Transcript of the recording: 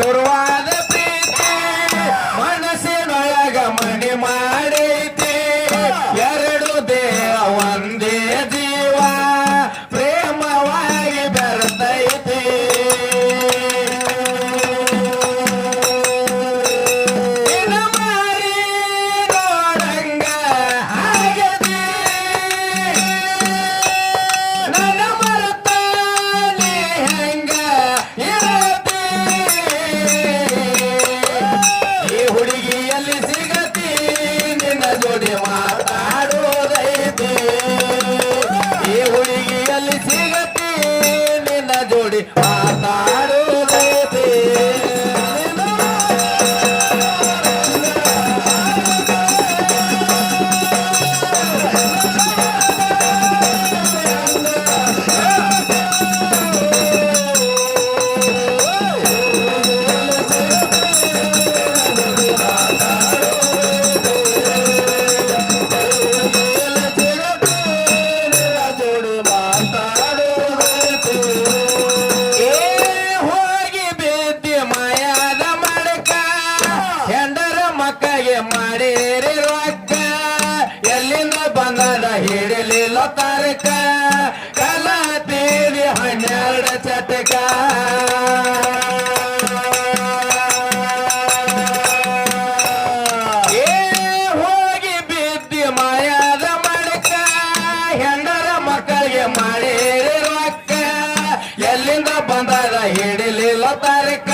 சொல்வார் Yeah. ಮಾಡಿರಿ ರೊಕ್ಕ ಎಲ್ಲಿಂದ ಬಂದದ ಹಿಡಿಲಿಲ್ಲ ತಾರಕ? ಕಲಾತೀರಿ ಹನ್ನೆರಡು ಚಟಕ ಏ ಹೋಗಿ ಬಿದ್ದಿ ಮಾಯಾದ ಮಡಕ, ಹೆಂಡರ ಮಕ್ಕಳಿಗೆ ಮಾಡಿರಿ ರೊಕ್ಕ? ಎಲ್ಲಿಂದ ಬಂದದ ಹಿಡಿಲಿಲ್ಲ ತರಕ?